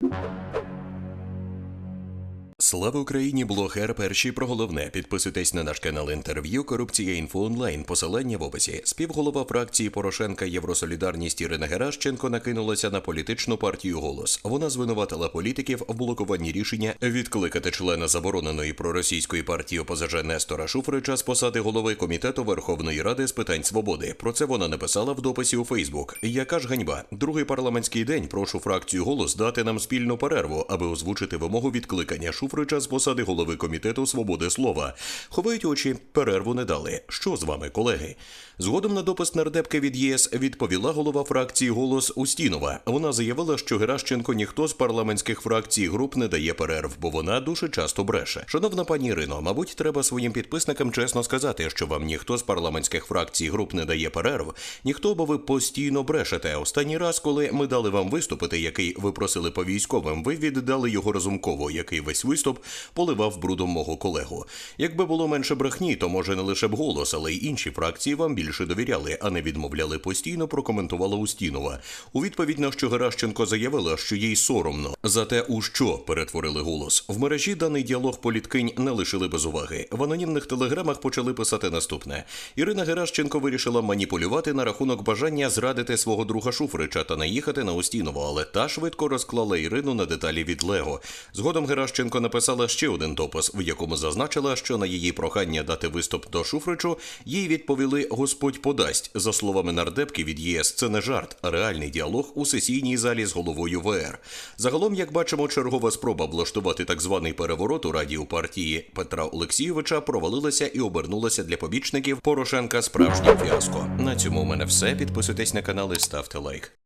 you Слава Україні, блогер. Перші про головне. Підписуйтесь на наш канал інтерв'ю. Корупція інфо онлайн. Посилання в описі. Співголова фракції Порошенка Євросолідарність Ірина Геращенко накинулася на політичну партію голос. Вона звинуватила політиків в блокуванні рішення відкликати члена забороненої проросійської партії ОПЗЖ Нестора Шуфрича з посади голови комітету Верховної Ради з питань свободи. Про це вона написала в дописі у Фейсбук. Яка ж ганьба? Другий парламентський день. Прошу фракцію голос дати нам спільну перерву, аби озвучити вимогу відкликання Шуфрича з посади голови комітету свободи слова. Ховають очі, перерву не дали. Що з вами, колеги? Згодом на допис нардепки від ЄС відповіла голова фракції Голос Устінова. Вона заявила, що Геращенко ніхто з парламентських фракцій груп не дає перерв, бо вона дуже часто бреше. Шановна пані Ірино, мабуть, треба своїм підписникам чесно сказати, що вам ніхто з парламентських фракцій груп не дає перерв, ніхто, бо ви постійно брешете. Останній раз, коли ми дали вам виступити, який ви просили по військовим, ви віддали його разумково, який весь виступ поливав брудом мого колегу. Якби було менше брехні, то може не лише б голос, але й інші фракції вам більше довіряли, а не відмовляли постійно. Прокоментувала Устінова. У відповідь на що Геращенко заявила, що їй соромно за те, у що перетворили голос. В мережі даний діалог політкинь не лишили без уваги. В анонімних телеграмах почали писати наступне: Ірина Геращенко вирішила маніпулювати на рахунок бажання зрадити свого друга Шуфрича та наїхати на Устінову, але та швидко розклала Ірину на деталі від Лего. Згодом Геращенко написала ще один допис, в якому зазначила, що на її прохання дати виступ до Шуфричу їй відповіли Господь подасть. За словами нардепки від ЄС, це не жарт, а реальний діалог у сесійній залі з головою ВР. Загалом, як бачимо, чергова спроба влаштувати так званий переворот у раді у партії Петра Олексійовича провалилася і обернулася для побічників Порошенка справжнім фіаско. На цьому у мене все. Підписуйтесь на канал і ставте лайк.